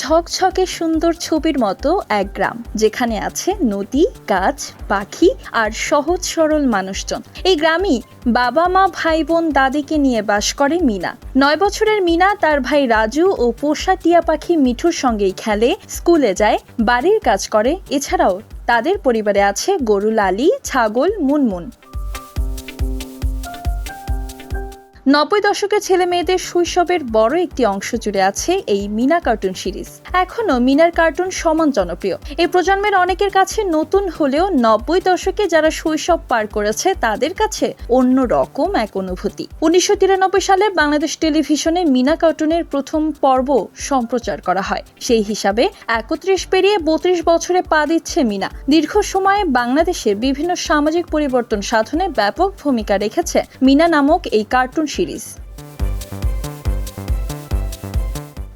ঝকঝকে সুন্দর ছবির মতো এক গ্রাম, যেখানে আছে নদী, গাছ, পাখি আর সহজ সরল মানুষজন। এই গ্রামই বাবা মা ভাই বোন দাদিকে নিয়ে বাস করে মিনা। নয় বছরের মিনা তার ভাই রাজু ও পোষা টিয়া পাখি মিঠুর সঙ্গেই খেলে, স্কুলে যায়, বাড়ির কাজ করে। এছাড়াও তাদের পরিবারে আছে গরু লালি ছাগল, মুনমুন। নব্বই দশকের ছেলে মেয়েদের শৈশবের বড় একটি অংশ জুড়ে আছে এই মিনা কার্টুন সিরিজ। এখনও মিনার কার্টুন সমান জনপ্রিয়। এই প্রজন্মের অনেকের কাছে নতুন হলেও নব্বই দশকে যারা শৈশব পার করেছে, তাদের কাছে অন্য রকম এক অনুভূতি। উনিশশো তিরানব্বই সালে বাংলাদেশ টেলিভিশনে মিনা কার্টুনের প্রথম পর্ব সম্প্রচার করা হয়। সেই হিসাবে একত্রিশ পেরিয়ে বত্রিশ বছরে পা দিচ্ছে মিনা। দীর্ঘ সময়ে বাংলাদেশের বিভিন্ন সামাজিক পরিবর্তন সাধনে ব্যাপক ভূমিকা রেখেছে মিনা নামক এই কার্টুন সিরিজ।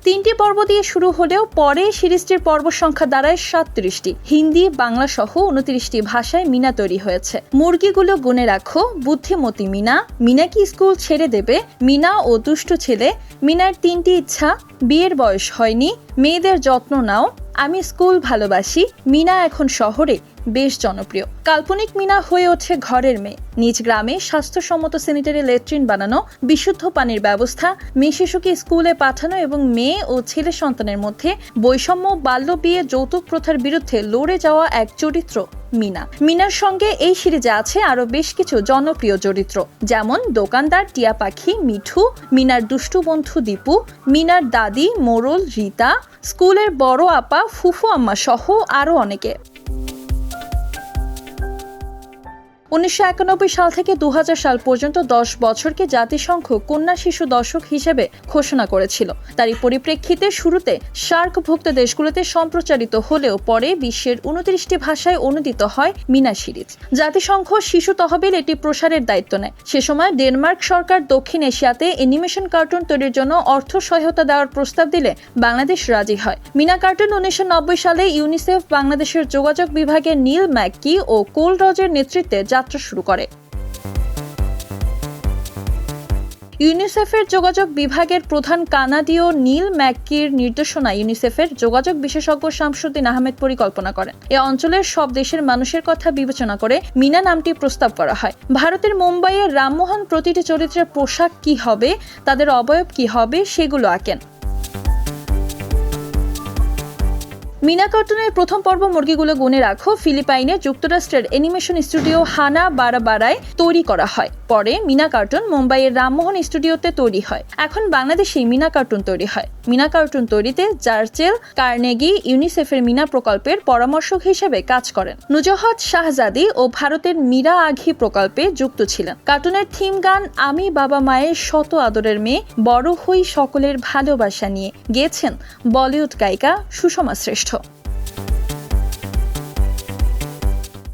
তিনটি পর্ব দিয়ে শুরু হলেও পরে সিরিজটির পর্ব সংখ্যা দাঁড়ায় সাতত্রিশটি। হিন্দি, বাংলা সহ উনত্রিশটি ভাষায় মিনা তৈরি হয়েছে। মুরগিগুলো গুনে রাখো, বুদ্ধিমতী মিনা। মিনা কি স্কুল ছেড়ে দেবে? মিনা ও দুষ্ট ছেলে, মিনার তিনটি ইচ্ছা, বিয়ের বয়স হয়নি, মেয়েদের যত্ন নাও, আমি স্কুল ভালোবাসি, মিনা এখন শহরে, বেশ জনপ্রিয়। কাল্পনিক মিনা হয়ে ওঠে ঘরের মেয়ে। নিজ গ্রামে স্বাস্থ্যসম্মত স্যানিটারি লেট্রিন বানানো, বিশুদ্ধ পানির ব্যবস্থা, মেয়ে শিশুকে স্কুলে পাঠানো এবং মেয়ে ও ছেলে সন্তানের মধ্যে বৈষম্য, বাল্য বিয়ে, যৌতুক প্রথার বিরুদ্ধে লড়ে যাওয়া এক চরিত্র, মিনা। মিনার সঙ্গে এই সিরিজে আছে আরও বেশ কিছু জনপ্রিয় চরিত্র, যেমন দোকানদার টিয়া পাখি মিঠু, মিনার দুষ্টু বন্ধু দীপু, মিনার দাদি মোরল রীতা, স্কুলের বড় আপা ফুফু আম্মা সহ আরও অনেকে। উনিশশো একানব্বই সাল থেকে দু হাজার সাল পর্যন্ত দশ বছরকে জাতিসংঘ কন্যা শিশু দশক হিসেবে ঘোষণা করেছিল। তারই পরিপ্রেক্ষিতে শুরুতে সার্কভুক্ত দেশগুলোতে সম্প্রচারিত হলেও পরে বিশ্বের উনত্রিশটি ভাষায় অনুদিত হয় মিনা সিরিজ। জাতিসংঘ শিশু তহবিল এটি প্রসারের দায়িত্ব নেয়। সে সময় ডেনমার্ক সরকার দক্ষিণ এশিয়াতে অ্যানিমেশন কার্টুন তৈরির জন্য অর্থ সহায়তা দেওয়ার প্রস্তাব দিলে বাংলাদেশ রাজি হয়। মিনা কার্টুন উনিশশো নব্বই সালে ইউনিসেফ বাংলাদেশের যোগাযোগ বিভাগের নীল ম্যাককি ও কোল রজের নেতৃত্বে যাত্রা শুরু করে। ইউনিসেফের যোগাযোগ বিভাগের প্রধান কানাডীয় নীল ম্যাককির নির্দেশনা ইউনিসেফের যোগাযোগ বিশেষজ্ঞ শামসুদ্দিন আহমেদ পরিকল্পনা করেন। এ অঞ্চলের সব দেশের মানুষের কথা বিবেচনা করে মিনা নামটি প্রস্তাব করা হয়। ভারতের মুম্বাইয়ের রামমোহন প্রতিটি চরিত্রের পোশাক কি হবে, তাদের অবয়ব কি হবে, সেগুলো আঁকেন। মিনা কার্টুনের প্রথম পর্ব মুরগিগুলো গুনে রাখো। ফিলিপাইনে যুক্তরাষ্ট্রের অ্যানিমেশন স্টুডিও হানা বারাবারায় তৈরি করা হয়। পরে মিনা কার্টুন মুম্বাইয়ের রামমোহন স্টুডিওতে তৈরি হয়। এখন বাংলাদেশেই মিনা কার্টুন তৈরি হয়। মিনা কার্টুন তৈরিতে জার্চেল, কার্নেগি, ইউনিসেফের মিনা প্রকল্পের পরামর্শক হিসেবে কাজ করেন। নুজহত শাহজাদি ও ভারতের মীরা আঘি প্রকল্পে যুক্ত ছিলেন। কার্টুনের থিম গান আমি, বাবা মায়ের শত আদরের মেয়ে, বড় হই সকলের ভালোবাসা নিয়ে গেয়েছেন বলিউড গায়িকা সুষমা শ্রেষ্ঠ।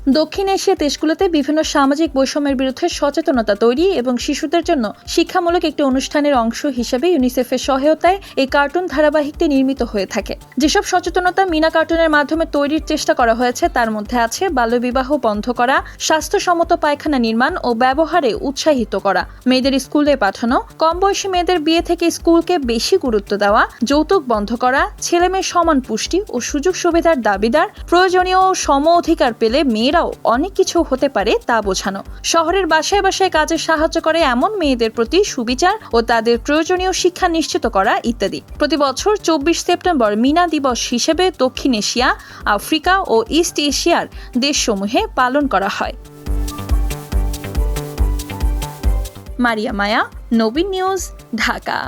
দক্ষিণ এশিয়া দেশগুলোতে বিভিন্ন সামাজিক বৈষম্যের বিরুদ্ধে সচেতনতা তৈরি এবং শিশুদের জন্য শিক্ষামূলক একটি অনুষ্ঠানের অংশ হিসেবে ইউনিসেফের সহায়তায় এই কার্টুন ধারাবাহিকটি নির্মিত হয়ে থাকে। যেসব সচেতনতা মিনা কার্টুনের মাধ্যমে তৈরির চেষ্টা করা হয়েছে, তার মধ্যে আছে বাল্যবিবাহ বন্ধ করা, স্বাস্থ্যসম্মত পায়খানা নির্মাণ ও ব্যবহারে উৎসাহিত করা, মেয়েদের স্কুলে পাঠানো কম বয়সী মেয়েদের বিয়ে থেকে স্কুলকে বেশি গুরুত্ব দেওয়া, যৌতুক বন্ধ করা ছেলে মেয়ে সমান পুষ্টি ও সুযোগ সুবিধার দাবিদার, প্রয়োজনীয় সম অধিকার পেলে মেয়েরাও অনেক কিছু হতে পারে তা বোঝানো। শহরের বাসায় বাসায় কাজে সাহায্য করে এমন মেয়েদের প্রতি সুবিচার ও তাদের প্রয়োজনীয় শিক্ষা নিশ্চিত করা ইত্যাদি। প্রতি বছর চব্বিশ সেপ্টেম্বর মিনা দিবস হিসেবে দক্ষিণ এশিয়া, আফ্রিকা ও ইস্ট এশিয়ার দেশসমূহে পালন করা হয়। মারিয়া মায়া, নবীন নিউজ, ঢাকা।